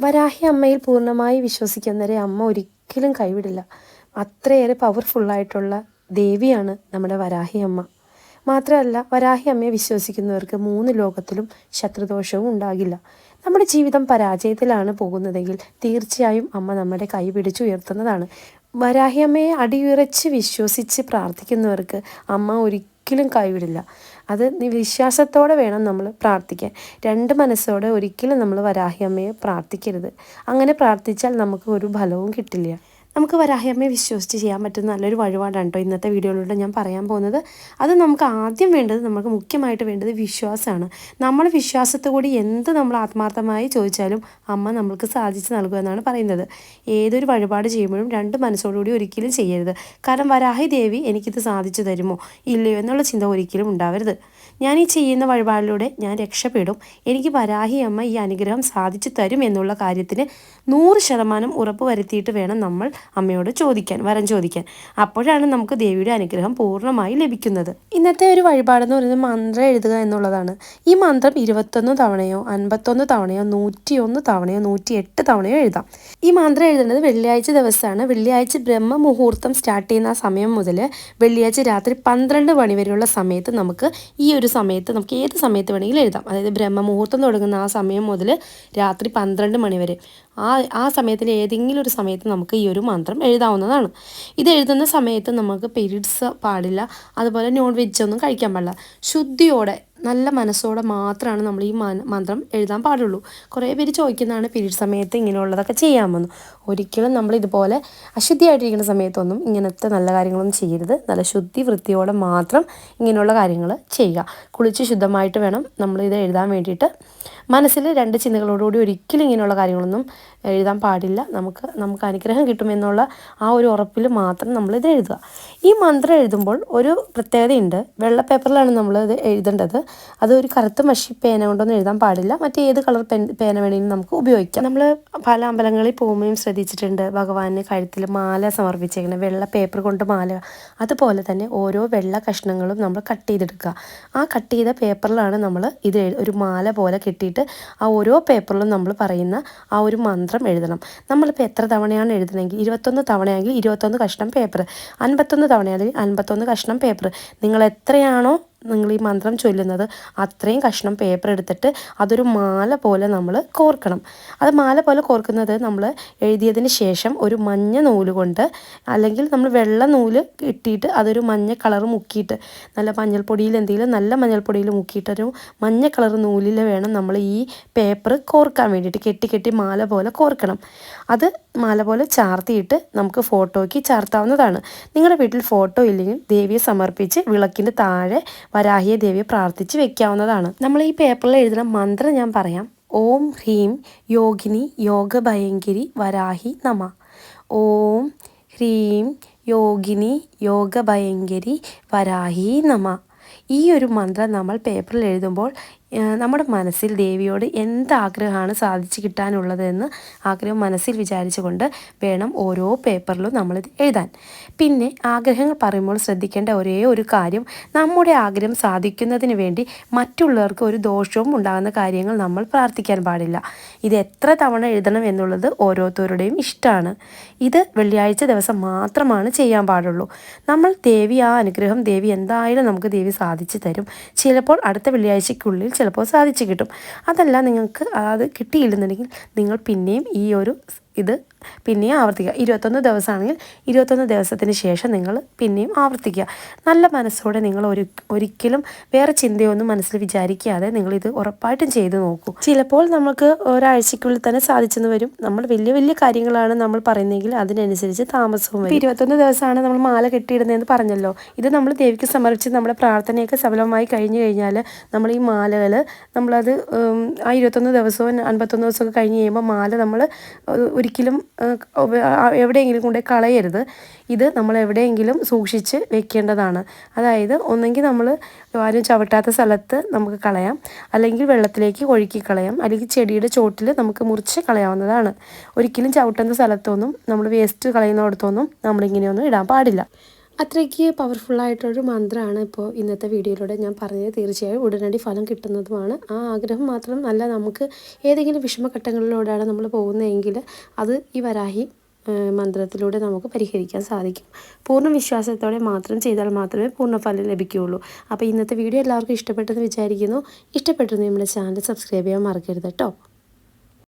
വരാഹി അമ്മയിൽ പൂർണമായി വിശ്വസിക്കുന്നവരെ അമ്മ ഒരിക്കലും കൈവിടില്ല. അത്രയേറെ പവർഫുള്ളായിട്ടുള്ള ദേവിയാണ് നമ്മുടെ വരാഹി അമ്മ. മാത്രമല്ല വരാഹി അമ്മയെ വിശ്വസിക്കുന്നവർക്ക് മൂന്ന് ലോകത്തിലും ശത്രുദോഷവും ഉണ്ടാകില്ല. നമ്മുടെ ജീവിതം പരാജയത്തിലാണ് പോകുന്നതെങ്കിൽ തീർച്ചയായും അമ്മ നമ്മുടെ കൈ പിടിച്ചുയർത്തുന്നതാണ് വരാഹി അമ്മയെ അടിയുറച്ച് വിശ്വസിച്ച് പ്രാർത്ഥിക്കുന്നവർക്ക് അമ്മ ഒരിക്കലും കൈവിടില്ല. അത് വിശ്വാസത്തോടെ വേണം നമ്മൾ പ്രാർത്ഥിക്കാൻ. രണ്ട് മനസ്സോടെ ഒരിക്കലും നമ്മൾ വരാഹി അമ്മയെ പ്രാർത്ഥിക്കരുത്. അങ്ങനെ പ്രാർത്ഥിച്ചാൽ നമുക്ക് ഒരു ഫലവും കിട്ടില്ല. നമുക്ക് വരാഹയമ്മയെ വിശ്വസിച്ച് ചെയ്യാൻ പറ്റുന്ന നല്ലൊരു വഴിപാടാണ് കേട്ടോ ഇന്നത്തെ വീഡിയോയിലൂടെ ഞാൻ പറയാൻ പോകുന്നത്. അത് നമുക്ക് ആദ്യം വേണ്ടത് നമുക്ക് മുഖ്യമായിട്ട് വേണ്ടത് വിശ്വാസമാണ്. നമ്മൾ വിശ്വാസത്തോടെ എന്ത് നമ്മൾ ആത്മാർത്ഥമായി ചോദിച്ചാലും അമ്മ നമ്മൾക്ക് സാധിച്ചു നൽകുക എന്നാണ് പറയുന്നത്. ഏതൊരു വഴിപാട് ചെയ്യുമ്പോഴും രണ്ട് മനസ്സോടുകൂടി ഒരിക്കലും ചെയ്യരുത്. കാരണം വരാഹി ദേവി എനിക്കിത് സാധിച്ചു തരുമോ? ഇല്ലയോ എന്നുള്ള ചിന്ത ഒരിക്കലും ഉണ്ടാവരുത്. ഞാൻ ഈ ചെയ്യുന്ന വഴിപാടിലൂടെ ഞാൻ രക്ഷപ്പെടും. എനിക്ക് വരാഹി അമ്മ ഈ അനുഗ്രഹം സാധിച്ചു തരും എന്നുള്ള കാര്യത്തിന് നൂറ് ശതമാനം ഉറപ്പ് വരുത്തിയിട്ട് വേണം നമ്മൾ അമ്മയോട് ചോദിക്കാൻ വരം ചോദിക്കാൻ. അപ്പോഴാണ് നമുക്ക് ദേവിയുടെ അനുഗ്രഹം പൂർണമായി ലഭിക്കുന്നത്. ഇന്നത്തെ ഒരു വഴിപാടെന്ന് പറയുന്നത് മന്ത്രം എഴുതുക എന്നുള്ളതാണ്. ഈ മന്ത്രം ഇരുപത്തൊന്ന് തവണയോ അൻപത്തൊന്ന് തവണയോ നൂറ്റിയൊന്ന് തവണയോ നൂറ്റി എട്ട് തവണയോ എഴുതാം. ഈ മന്ത്രം എഴുതേണ്ടത് വെള്ളിയാഴ്ച ദിവസമാണ്. വെള്ളിയാഴ്ച ബ്രഹ്മ മുഹൂർത്തം സ്റ്റാർട്ട് ചെയ്യുന്ന സമയം മുതൽ വെള്ളിയാഴ്ച രാത്രി പന്ത്രണ്ട് മണി വരെയുള്ള സമയത്ത് നമുക്ക് ഈ ഒരു സമയത്ത് നമുക്ക് ഏത് സമയത്ത് വേണമെങ്കിലും എഴുതാം. അതായത് ബ്രഹ്മ മുഹൂർത്തം തുടങ്ങുന്ന ആ സമയം മുതൽ രാത്രി പന്ത്രണ്ട് മണി വരെ. ആ ആ സമയത്തിൽ ഏതെങ്കിലും ഒരു സമയത്ത് നമുക്ക് ഈ ഒരു മന്ത്രം എഴുതാവുന്നതാണ്. ഇത് എഴുതുന്ന സമയത്ത് നമുക്ക് പീരീഡ്സ് പാടില്ല. അതുപോലെ നോൺ വെജ് ഒന്നും കഴിക്കാൻ പാടില്ല. ശുദ്ധിയോടെ നല്ല മനസ്സോടെ മാത്രമാണ് നമ്മൾ ഈ മന്ത്രം എഴുതാൻ പാടുള്ളൂ. കുറേ പേര് ചോദിക്കുന്നതാണ് പീരീഡ് സമയത്ത് ഇങ്ങനെയുള്ളതൊക്കെ ചെയ്യാമെന്ന്. ഒരിക്കലും നമ്മൾ ഇതുപോലെ അശുദ്ധിയായിട്ടിരിക്കുന്ന സമയത്തൊന്നും ഇങ്ങനത്തെ നല്ല കാര്യങ്ങളൊന്നും ചെയ്യരുത്. നല്ല ശുദ്ധി വൃത്തിയോടെ മാത്രം ഇങ്ങനെയുള്ള കാര്യങ്ങൾ ചെയ്യുക. കുളിച്ച് ശുദ്ധമായിട്ട് വേണം നമ്മൾ ഇത് എഴുതാൻ വേണ്ടിയിട്ട്. മനസ്സിൽ രണ്ട് ചിന്തകളോടുകൂടി ഒരിക്കലും ഇങ്ങനെയുള്ള കാര്യങ്ങളൊന്നും എഴുതാൻ പാടില്ല. നമുക്ക് നമുക്ക് അനുഗ്രഹം കിട്ടുമെന്നുള്ള ആ ഒരു ഉറപ്പിൽ മാത്രം നമ്മൾ ഇത് എഴുതുക. ഈ മന്ത്രം എഴുതുമ്പോൾ ഒരു പ്രത്യേകതയുണ്ട്. വെള്ള പേപ്പറിലാണ് നമ്മൾ ഇത് എഴുതേണ്ടത്. അത് ഒരു കറുത്ത മഷി പേന കൊണ്ടൊന്നും എഴുതാൻ പാടില്ല. മറ്റേത് കളർ പെൻ പേന വേണമെങ്കിലും നമുക്ക് ഉപയോഗിക്കാം. നമ്മൾ പല അമ്പലങ്ങളിൽ പോകുമ്പോഴും ശ്രദ്ധിച്ചിട്ടുണ്ട് ഭഗവാന് കഴുത്തിൽ മാല സമർപ്പിച്ചേക്കണം വെള്ള പേപ്പർ കൊണ്ട് മാല. അതുപോലെ തന്നെ ഓരോ വെള്ള കഷ്ണങ്ങളും നമ്മൾ കട്ട് ചെയ്തെടുക്കുക. ആ കട്ട് ചെയ്ത പേപ്പറിലാണ് നമ്മൾ ഇത് ഒരു മാല പോലെ കെട്ടിയിട്ട് ആ ഓരോ പേപ്പറിലും നമ്മൾ പറയുന്ന ആ ഒരു മന്ത്രം എഴുതണം. നമ്മളിപ്പോൾ എത്ര തവണയാണ് എഴുതണമെങ്കിൽ ഇരുപത്തൊന്ന് തവണയാണെങ്കിൽ ഇരുപത്തൊന്ന് കഷ്ണം പേപ്പർ അൻപത്തൊന്ന് തവണയാണെങ്കിൽ അൻപത്തൊന്ന് കഷ്ണം പേപ്പർ നിങ്ങൾ എത്രയാണോ നിങ്ങൾ ഈ മന്ത്രം ചൊല്ലുന്നത് അത്രയും കഷ്ണം പേപ്പർ എടുത്തിട്ട് അതൊരു മാല പോലെ നമ്മൾ കോർക്കണം. അത് മാല പോലെ കോർക്കുന്നത് നമ്മൾ എഴുതിയതിന് ശേഷം ഒരു മഞ്ഞ നൂൽ കൊണ്ട് അല്ലെങ്കിൽ നമ്മൾ വെള്ള നൂൽ ഇട്ടിട്ട് അതൊരു മഞ്ഞ കളർ മുക്കിയിട്ട് നല്ല മഞ്ഞൾപ്പൊടിയിൽ എന്തെങ്കിലും നല്ല മഞ്ഞൾപ്പൊടിയിൽ മുക്കിയിട്ടൊരു മഞ്ഞ കളർ നൂലിൽ വേണം നമ്മൾ ഈ പേപ്പർ കോർക്കാൻ വേണ്ടിയിട്ട് കെട്ടി കെട്ടി മാല പോലെ കോർക്കണം. അത് മാല പോലെ ചാർത്തിയിട്ട് നമുക്ക് ഫോട്ടോയ്ക്ക് ചാർത്താവുന്നതാണ്. നിങ്ങളുടെ വീട്ടിൽ ഫോട്ടോ ഇല്ലെങ്കിൽ ദേവിയെ സമർപ്പിച്ച് വിളക്കിന്റെ താഴെ വരാഹിയ ദേവിയെ പ്രാർത്ഥിച്ച് വെക്കാവുന്നതാണ്. നമ്മൾ ഈ പേപ്പറിൽ എഴുതുന്ന മന്ത്രം ഞാൻ പറയാം. ഓം ഹ്രീം യോഗിനി യോഗഭയങ്കരി വരാഹി നമ. ഓം ഹ്രീം യോഗിനി യോഗഭയങ്കരി വരാഹി നമ. ഈ ഒരു മന്ത്രം നമ്മൾ പേപ്പറിൽ എഴുതുമ്പോൾ നമ്മുടെ മനസ്സിൽ ദേവിയോട് എന്താഗ്രഹമാണ് സാധിച്ചു കിട്ടാനുള്ളതെന്ന് ആഗ്രഹം മനസ്സിൽ വിചാരിച്ചുകൊണ്ട് വേണം ഓരോ പേപ്പറിലും നമ്മൾ എഴുതാൻ. പിന്നെ ആഗ്രഹങ്ങൾ പറയുമ്പോൾ ശ്രദ്ധിക്കേണ്ട ഒരേ ഒരു കാര്യം നമ്മുടെ ആഗ്രഹം സാധിക്കുന്നതിന് വേണ്ടി മറ്റുള്ളവർക്ക് ഒരു ദോഷവും ഉണ്ടാകുന്ന കാര്യങ്ങൾ നമ്മൾ പ്രാർത്ഥിക്കാൻ പാടില്ല. ഇത് എത്ര തവണ എഴുതണം എന്നുള്ളത് ഓരോരുത്തരുടെയും ഇഷ്ടമാണ്. ഇത് വെള്ളിയാഴ്ച ദിവസം മാത്രമാണ് ചെയ്യാൻ പാടുള്ളൂ. നമ്മൾ ദേവി ആ അനുഗ്രഹം ദേവി എന്തായാലും നമുക്ക് ദേവി സാധിച്ചു തരും. ചിലപ്പോൾ അടുത്ത വെള്ളിയാഴ്ചയ്ക്കുള്ളിൽ ചിലപ്പോൾ സാധിച്ചു കിട്ടും. അതല്ല നിങ്ങൾക്ക് അത് കിട്ടിയില്ലെന്നുണ്ടെങ്കിൽ നിങ്ങൾ പിന്നെയും ഈ ഒരു ഇത് പിന്നെയും ആവർത്തിക്കുക. ഇരുപത്തൊന്ന് ദിവസമാണെങ്കിൽ ഇരുപത്തൊന്ന് ദിവസത്തിന് ശേഷം നിങ്ങൾ പിന്നെയും ആവർത്തിക്കുക. നല്ല മനസ്സോടെ നിങ്ങൾ ഒരു ഒരിക്കലും വേറെ ചിന്തയൊന്നും മനസ്സിൽ വിചാരിക്കാതെ നിങ്ങൾ ഇത് ഉറപ്പായിട്ടും ചെയ്തു നോക്കൂ. ചിലപ്പോൾ നമുക്ക് ഒരാഴ്ചയ്ക്കുള്ളിൽ തന്നെ സാധിച്ചെന്ന് വരും. നമ്മൾ വലിയ വലിയ കാര്യങ്ങളാണ് നമ്മൾ പറയുന്നതെങ്കിൽ അതിനനുസരിച്ച് താമസവും വരും. ഇരുപത്തൊന്ന് ദിവസമാണ് നമ്മൾ മാല കെട്ടിയിടുന്നതെന്ന് പറഞ്ഞല്ലോ. ഇത് നമ്മൾ ദേവിക്ക് സമർപ്പിച്ച് നമ്മുടെ പ്രാർത്ഥനയൊക്കെ സഫലമായി കഴിഞ്ഞു കഴിഞ്ഞാൽ നമ്മൾ ഈ മാലകൾ നമ്മളത് ആ ഇരുപത്തൊന്ന് ദിവസവും അൻപത്തൊന്ന് ദിവസമൊക്കെ കഴിഞ്ഞ് കഴിയുമ്പോൾ മാല നമ്മൾ ഒരിക്കലും എവിടെയെങ്കിലും കൊണ്ട് കളയരുത്. ഇത് നമ്മൾ എവിടെയെങ്കിലും സൂക്ഷിച്ച് വെക്കേണ്ടതാണ്. അതായത് ഒന്നെങ്കിൽ നമ്മൾ ആരും ചവിട്ടാത്ത സ്ഥലത്ത് നമുക്ക് കളയാം. അല്ലെങ്കിൽ വെള്ളത്തിലേക്ക് ഒഴുക്കി കളയാം. അല്ലെങ്കിൽ ചെടിയുടെ ചോട്ടിൽ നമുക്ക് മുറിച്ച് കളയാവുന്നതാണ്. ഒരിക്കലും ചവിട്ടുന്ന സ്ഥലത്തൊന്നും നമ്മൾ വേസ്റ്റ് കളയുന്നിടത്തൊന്നും നമ്മളിങ്ങനെയൊന്നും ഇടാൻ പാടില്ല. അത്രയ്ക്ക് പവർഫുള്ളായിട്ടൊരു മന്ത്രമാണ് ഇപ്പോൾ ഇന്നത്തെ വീഡിയോയിലൂടെ ഞാൻ പറഞ്ഞത്. തീർച്ചയായും ഉടനടി ഫലം കിട്ടുന്നതുമാണ്. ആ ആഗ്രഹം മാത്രം അല്ല നമുക്ക് ഏതെങ്കിലും വിഷമഘട്ടങ്ങളിലൂടെയാണ് നമ്മൾ പോകുന്നതെങ്കിൽ അത് ഈ വരാഹി മന്ത്രത്തിലൂടെ നമുക്ക് പരിഹരിക്കാൻ സാധിക്കും. പൂർണ വിശ്വാസത്തോടെ മാത്രം ചെയ്താൽ മാത്രമേ പൂർണ ഫലം ലഭിക്കുകയുള്ളൂ. അപ്പോൾ ഇന്നത്തെ വീഡിയോ എല്ലാവർക്കും ഇഷ്ടപ്പെട്ടെന്ന് വിചാരിക്കുന്നു. ഇഷ്ടപ്പെട്ടെന്ന് നമ്മുടെ ചാനൽ സബ്സ്ക്രൈബ് ചെയ്യാൻ മറക്കരുത് കേട്ടോ.